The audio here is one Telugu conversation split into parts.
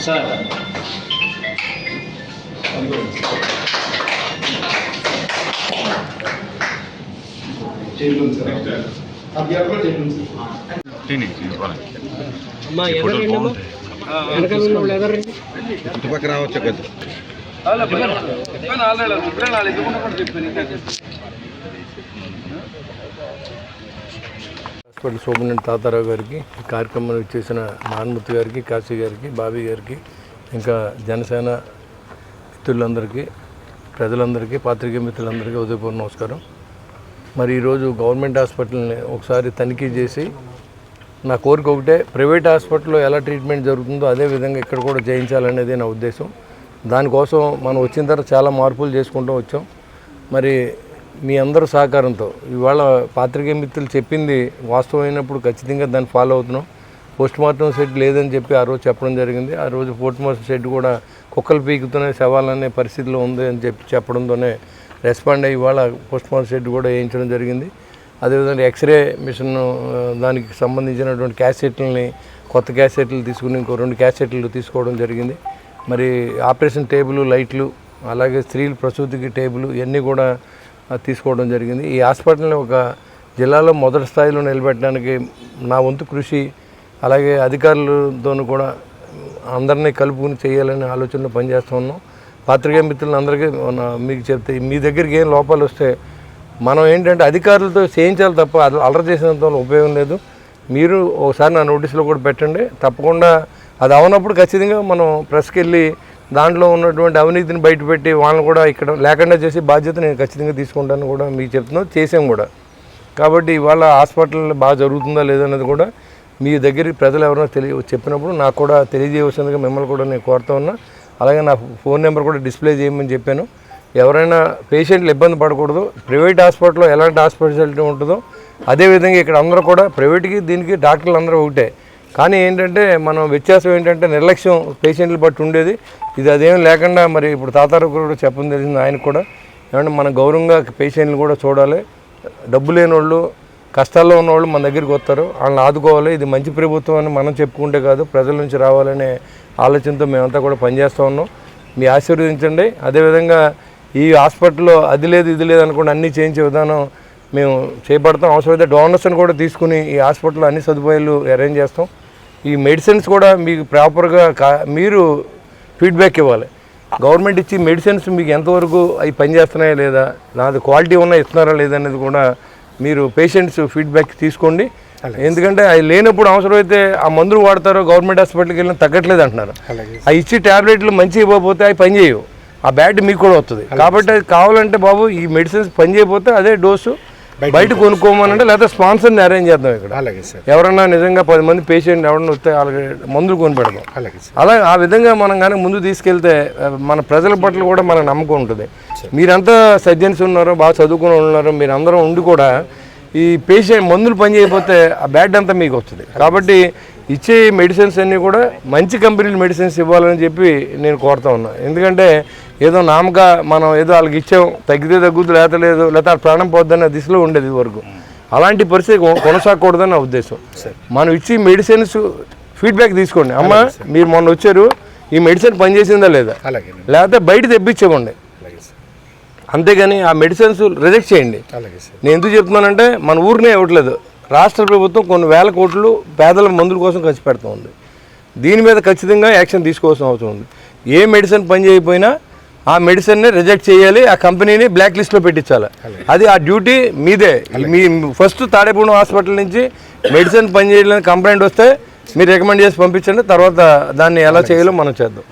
సార్. అమ్మా ఎదరండి అమ్మా వెనకాల ఉన్న వాళ్ళు ఎదరండి ఇటుపక్క రావచ్చు కదా సోమనేని తాతారావు గారికి ఈ కార్యక్రమానికి చేసిన మాన్మూర్తి గారికి కాశీ గారికి బాబీ గారికి ఇంకా జనసేన మిత్రులందరికీ ప్రజలందరికీ పాత్రికేయ మిత్రులందరికీ ఉదయపూర్వ నమస్కారం. మరి ఈరోజు గవర్నమెంట్ హాస్పిటల్ని ఒకసారి తనిఖీ చేసి నా కోరిక ఒకటే ప్రైవేట్ హాస్పిటల్లో ఎలా ట్రీట్మెంట్ జరుగుతుందో అదే విధంగా ఇక్కడ కూడా చేయించాలనేది నా ఉద్దేశం. దానికోసం మనం వచ్చిన తర్వాత చాలా మార్పులు చేసుకుంటూ వచ్చాం. మరి మీ అందరూ సహకారంతో. ఇవాళ పాత్రికేయ మిత్రులు చెప్పింది వాస్తవమైనప్పుడు ఖచ్చితంగా దాన్ని ఫాలో అవుతున్నాం. పోస్ట్ మార్టం సెట్ లేదని చెప్పి ఆ రోజు చెప్పడం జరిగింది. ఆ రోజు పోస్ట్ మార్టం సెట్ కూడా కుక్కలు పీకుతున్న శవాలనే పరిస్థితిలో ఉంది అని చెప్పి చెప్పడంతోనే రెస్పాండ్ అయ్యి ఇవాళ పోస్ట్ మార్టం సెట్ కూడా వేయించడం జరిగింది. అదేవిధంగా ఎక్స్రే మిషన్ దానికి సంబంధించినటువంటి క్యాసెట్లని కొత్త క్యాసెట్లు తీసుకుని ఇంకో రెండు క్యాసెట్లు తీసుకోవడం జరిగింది. మరి ఆపరేషన్ టేబుల్ లైట్లు అలాగే స్త్రీలు ప్రసూతికి టేబుల్ ఇవన్నీ కూడా తీసుకోవడం జరిగింది. ఈ హాస్పిటల్ని ఒక జిల్లాలో మొదటి స్థాయిలో నిలబెట్టడానికి నా వంతు కృషి అలాగే అధికారులతోనూ కూడా అందరినీ కలుపుకుని చేయాలనే ఆలోచనలో పనిచేస్తూ ఉన్నాం. పాత్రికేయ మిత్రులను అందరికీ మీకు చెప్తే మీ దగ్గరికి ఏం లోపాలు వస్తే మనం ఏంటంటే అధికారులతో చేయించాలి తప్ప అది అలర చేసినంత ఉపయోగం లేదు. మీరు ఒకసారి నా నోటీసులో కూడా పెట్టండి. తప్పకుండా అది అవనప్పుడు ఖచ్చితంగా మనం ప్రెస్కి వెళ్ళి దాంట్లో ఉన్నటువంటి అవినీతిని బయటపెట్టి వాళ్ళని కూడా ఇక్కడ లేకుండా చేసే బాధ్యత నేను ఖచ్చితంగా తీసుకుంటాను కూడా మీకు చెప్తున్నాను చేసాం కూడా. కాబట్టి ఇవాళ హాస్పిటల్ బాగా జరుగుతుందా లేదన్నది కూడా మీ దగ్గరికి ప్రజలు ఎవరైనా తెలియ చెప్పినప్పుడు నాకు కూడా తెలియజేయవలసిందిగా మిమ్మల్ని కూడా నేను కోరుతా ఉన్నా. అలాగే నా ఫోన్ నెంబర్ కూడా డిస్ప్లే చేయమని చెప్పాను. ఎవరైనా పేషెంట్లు ఇబ్బంది పడకూడదు. ప్రైవేట్ హాస్పిటల్లో ఎలాంటి హాస్పిటాలిటీ ఉంటుందో అదేవిధంగా ఇక్కడ అందరూ కూడా ప్రైవేట్కి దీనికి డాక్టర్లు అందరూ ఒకటే. కానీ ఏంటంటే మనం వ్యత్యాసం ఏంటంటే నిర్లక్ష్యం పేషెంట్లు బట్టి ఉండేది. ఇది అదేం లేకుండా మరి ఇప్పుడు తాతారు కూడా చెప్పడం తెలిసింది ఆయన కూడా. ఏమంటే మన గౌరవంగా పేషెంట్లు కూడా చూడాలి. డబ్బు లేని వాళ్ళు కష్టాల్లో ఉన్న వాళ్ళు మన దగ్గరికి వస్తారు. వాళ్ళని ఆదుకోవాలి. ఇది మంచి ప్రభుత్వం అని మనం చెప్పుకుంటే కాదు. ప్రజల నుంచి రావాలనే ఆలోచనతో మేమంతా కూడా పనిచేస్తూ ఉన్నాం. మీ ఆశీర్వదించండి. అదేవిధంగా ఈ హాస్పిటల్లో అది లేదు ఇది లేదు అనుకుంటే అన్నీ చేయించే విధానం మేము చేపడతాం. అవసరమైతే డోనర్స్ని కూడా తీసుకుని ఈ హాస్పిటల్లో అన్ని సదుపాయాలు అరేంజ్ చేస్తాం. ఈ మెడిసిన్స్ కూడా మీకు ప్రాపర్గా కా మీరు ఫీడ్బ్యాక్ ఇవ్వాలి. గవర్నమెంట్ ఇచ్చి మెడిసిన్స్ మీకు ఎంతవరకు అవి పనిచేస్తున్నాయా లేదా నాది క్వాలిటీ ఉన్నా ఇస్తున్నారా లేదా అనేది కూడా మీరు పేషెంట్స్ ఫీడ్బ్యాక్ తీసుకోండి. ఎందుకంటే అవి లేనప్పుడు అవసరమైతే ఆ మందులు వాడతారో గవర్నమెంట్ హాస్పిటల్కి వెళ్ళిన తగ్గట్లేదు అంటున్నారు. ఆ ఇచ్చి ట్యాబ్లెట్లు మంచి ఇవ్వకపోతే అవి పని చేయవు. ఆ బ్యాడ్ మీకు కూడా వస్తుంది. కాబట్టి అది కావాలంటే బాబు ఈ మెడిసిన్స్ పని చేయకపోతే అదే డోసు బయట కొనుక్కోమనంటే లేకపోతే స్పాన్సర్ని అరేంజ్ చేద్దాం ఇక్కడ. అలాగే సార్. ఎవరన్నా నిజంగా పది మంది పేషెంట్ ఎవరన్నా వస్తే వాళ్ళకి మందులు కొని పెడదాం. అలాగే సార్. అలా ఆ విధంగా మనం కానీ ముందు తీసుకెళ్తే మన ప్రజల పట్ల కూడా మన నమ్మకం ఉంటుంది. మీరంతా సర్జన్స్ ఉన్నారో బాగా చదువుకుని ఉన్నారో మీరు అందరం ఉండి కూడా ఈ పేషెంట్ మందులు పని చేయకపోతే ఆ బ్యాడ్ అంతా మీకు వస్తుంది. కాబట్టి ఇచ్చే మెడిసిన్స్ అన్నీ కూడా మంచి కంపెనీల మెడిసిన్స్ ఇవ్వాలని చెప్పి నేను కోరుతా ఉన్నా. ఎందుకంటే ఏదో నామక మనం ఏదో వాళ్ళకి ఇచ్చాం తగ్గితే తగ్గుద్దు లేత లేదు లేకపోతే ప్రాణం పోద్దన్న దిశలో ఉండేది వరకు. అలాంటి పరిస్థితి కొనసాగకూడదని నా ఉద్దేశం. మనం ఇచ్చి మెడిసిన్స్ ఫీడ్బ్యాక్ తీసుకోండి. అమ్మ మీరు మొన్న వచ్చారు ఈ మెడిసిన్ పనిచేసిందా లేదా? అలాగే. లేకపోతే బయట తెప్పించేవ్వండి. అంతేగాని ఆ మెడిసిన్స్ రిజెక్ట్ చేయండి. నేను ఎందుకు చెప్తున్నానంటే మన ఊరినే ఇవ్వట్లేదు. రాష్ట్ర ప్రభుత్వం కొన్ని వేల కోట్లు పేదల మందుల కోసం ఖర్చు పెడుతూ ఉంది దీని మీద ఖచ్చితంగా యాక్షన్ తీసుకోవాల్సిన అవసరం ఉంది. ఏ మెడిసిన్ పని చేయకపోయినా ఆ మెడిసిన్ని రిజెక్ట్ చేయాలి ఆ కంపెనీని బ్లాక్ లిస్ట్లో పెట్టించాలి అది ఆ డ్యూటీ మీదే. మీ ఫస్ట్ తాడేపూడి హాస్పిటల్ నుంచి మెడిసిన్ పని చేయలేని కంప్లైంట్ వస్తే మీరు రికమెండ్ చేసి పంపించండి తర్వాత దాన్ని ఎలా చేయాలో మనం చేద్దాం.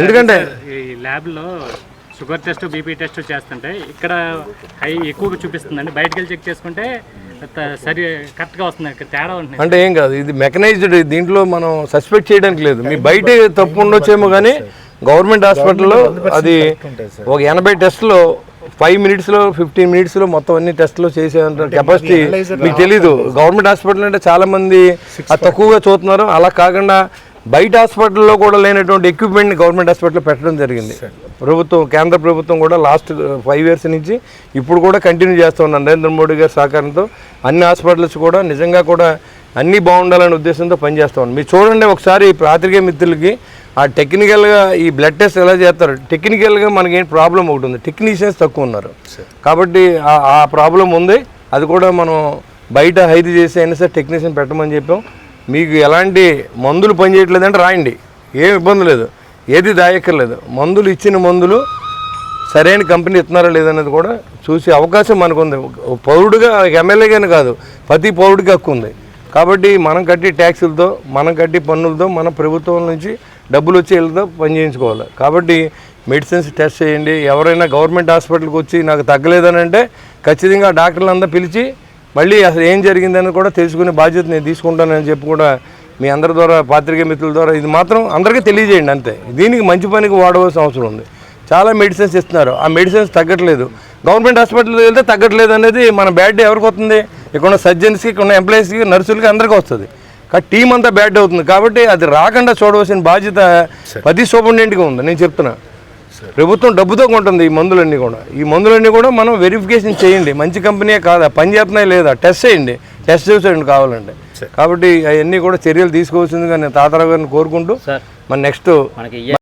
ఎందుకంటే ఈ ల్యాబ్లో షుగర్ టెస్ట్ బీపీ టెస్ట్ చేస్తుంటే ఇక్కడ హై ఎక్కువగా చూపిస్తుందండి. బయటకు వెళ్ళి చెక్ చేసుకుంటే సరి కరెక్ట్గా వస్తుంది ఇక్కడ తేడా ఉంటుంది. అంటే ఏం కాదు ఇది మెకనైజ్డ్ దీంట్లో మనం సస్పెక్ట్ చేయడానికి లేదు. మీ బయట తప్పు ఉండొచ్చేమో కానీ గవర్నమెంట్ హాస్పిటల్లో అది ఒక ఎనభై టెస్టులు ఫైవ్ మినిట్స్లో ఫిఫ్టీన్ మినిట్స్లో మొత్తం అన్ని టెస్టులు చేసేంత కెపాసిటీ మీకు తెలీదు. గవర్నమెంట్ హాస్పిటల్ అంటే చాలా మంది అది తక్కువగా చూస్తున్నారు. అలా కాకుండా బయట హాస్పిటల్లో కూడా లేనటువంటి ఎక్విప్మెంట్ని గవర్నమెంట్ హాస్పిటల్లో పెట్టడం జరిగింది. ప్రభుత్వం కేంద్ర ప్రభుత్వం కూడా లాస్ట్ ఫైవ్ ఇయర్స్ నుంచి ఇప్పుడు కూడా కంటిన్యూ చేస్తూ ఉన్నారు. నరేంద్ర మోడీ గారి సహకారంతో అన్ని హాస్పిటల్స్ కూడా నిజంగా కూడా అన్నీ బాగుండాలనే ఉద్దేశంతో పనిచేస్తూ ఉన్నాం మీరు చూడండి ఒకసారి పాత్రికేయ మిత్రులకి ఆ టెక్నికల్గా ఈ బ్లడ్ టెస్ట్ ఎలా చేస్తారు? టెక్నికల్గా మనకి ఏంటి ప్రాబ్లం ఒకటి ఉంది. టెక్నీషియన్స్ తక్కువ ఉన్నారు. కాబట్టి ఆ- ఆ ప్రాబ్లం ఉంది. అది కూడా మనం బయట హైది చేసి అయినా సరే టెక్నీషియన్ పెట్టమని చెప్పాం. మీకు ఎలాంటి మందులు పనిచేయట్లేదంటే రాయండి. ఏం ఇబ్బంది లేదు. ఏది దాయక్కర్లేదు. మందులు ఇచ్చిన మందులు సరైన కంపెనీ ఇస్తున్నారా లేదనేది కూడా చూసే అవకాశం మనకు ఉంది ఒక పౌరుడిగా ఎమ్మెల్యేగానే కాదు. ప్రతి పౌరుడికి హక్కు ఉంది. కాబట్టి మనం కట్టి ట్యాక్సులతో మనం కట్టి పన్నులతో మన ప్రభుత్వం నుంచి డబ్బులు వచ్చి వీళ్ళతో పని చేయించుకోవాలి. కాబట్టి మెడిసిన్స్ టెస్ట్ చేయండి. ఎవరైనా గవర్నమెంట్ హాస్పిటల్కి వచ్చి నాకు తగ్గలేదని అంటే ఖచ్చితంగా డాక్టర్లు పిలిచి మళ్ళీ అసలు ఏం జరిగిందని కూడా తెలుసుకునే బాధ్యత నేను తీసుకుంటానని చెప్పి కూడా మీ అందరి ద్వారా పాత్రికే మిత్రుల ద్వారా ఇది మాత్రం అందరికీ తెలియజేయండి అంతే. దీనికి మంచి పనికి వాడవలసిన అవసరం ఉంది. చాలా మెడిసిన్స్ ఇస్తున్నారు. ఆ మెడిసిన్స్ తగ్గట్లేదు. గవర్నమెంట్ హాస్పిటల్కి వెళ్తే తగ్గట్లేదు అనేది మన బ్యాడ్ డే ఎవరికి వస్తుంది? ఇక్కడ ఉన్న సర్జన్స్కి ఇక్కడ ఉన్న ఎంప్లాయీస్కి నర్సులకి అందరికీ వస్తుంది. కానీ టీం అంతా బ్యాడ్ అవుతుంది. కాబట్టి అది రాకుండా చూడవలసిన బాధ్యత ప్రతి సూపరింటెండెంట్గా ఉంది నేను చెప్తున్నా. ప్రభుత్వం డబ్బుతో కొంటుంది ఈ మందులన్నీ కూడా. ఈ మందులన్నీ కూడా మనం వెరిఫికేషన్ చేయండి. మంచి కంపెనీయే కాదా పని చేస్తున్నాయి లేదా టెస్ట్ చేయండి. టెస్ట్ చేసేయండి కావాలంటే. కాబట్టి అవన్నీ కూడా చర్యలు తీసుకోవాల్సిందిగా నేను తాతారావు గారిని కోరుకుంటూ సార్. మన నెక్స్ట్ మనకి